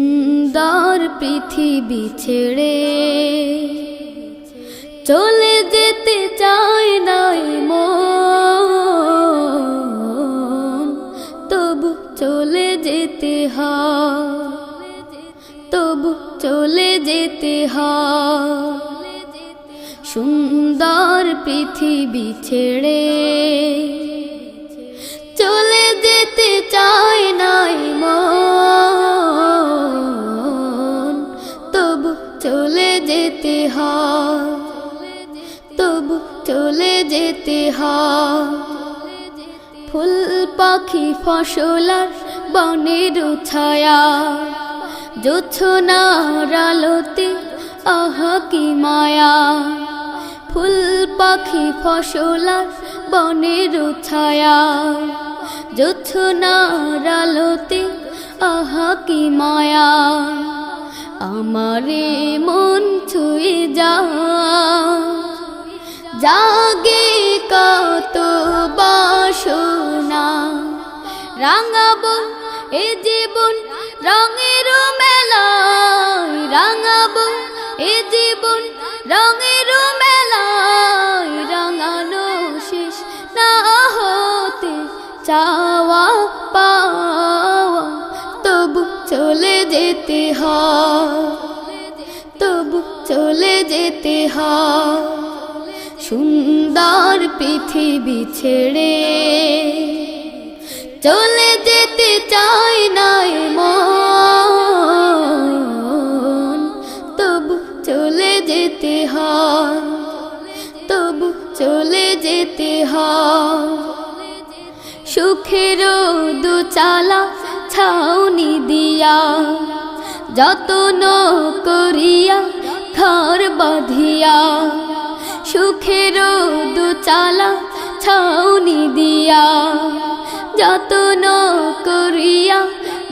সুন্দর পৃথিবী ছেড়ে চলে যেতে চায় নাই মন। তবু চলে যেতে হয়, তবু চলে যেতে হয়। সুন্দর পৃথিবী ছেড়ে যেতে তবু চলে যেতে হয়। ফুল পাখি ফসলার বনের ছায়া। জোছনার আলোতে, আহা কি মায়া। ফুল পাখি ফসলার বনের ছায়া। জোছনার আলোতে, আহা কি মায়া। আমারে মন জাগে কত বাসনা। রাঙাবো এ জীবন রঙের মেলায়। রাঙাবো এ জীবন রঙের মেলায়। রাঙানো শেষ না হতে চাওয়া পাওয়া। তবু চলে যেতে হয়। তবু চলে যেতে হয়। সুন্দর পৃথিবী ছেড়ে চলে যেতে চাই নাই মন তবু চলে যেতে হয়, তবু চলে যেতে হয়। সুখের দু চালা ছাউনি দিয়া যতন করিয়া ঘর বাঁধিয়া সুখের দু চালা ছাউনি দিয়া, যতন করিয়া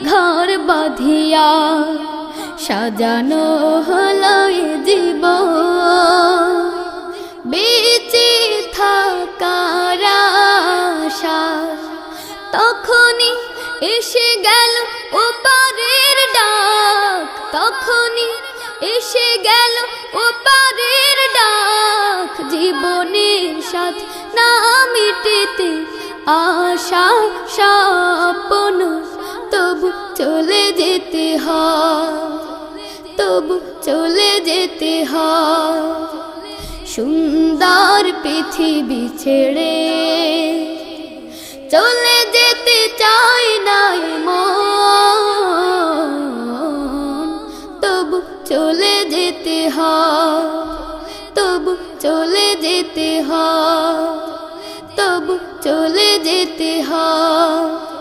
ঘর বাঁধিয়া, সাজানো হলো এ জীবন। বেঁচে থাকার তখনই এসে গেল সাথে না মিটেতে আশা স্বপ্ন। তবু চলে যেতে হয়, তবু চলে যেতে হয়। সুন্দর পৃথিবী ছেড়ে চলে যেতে চাই নাই মন তবু চলে যেতে হয়। চলে যেতে হয় তবু চলে যেতে হয়।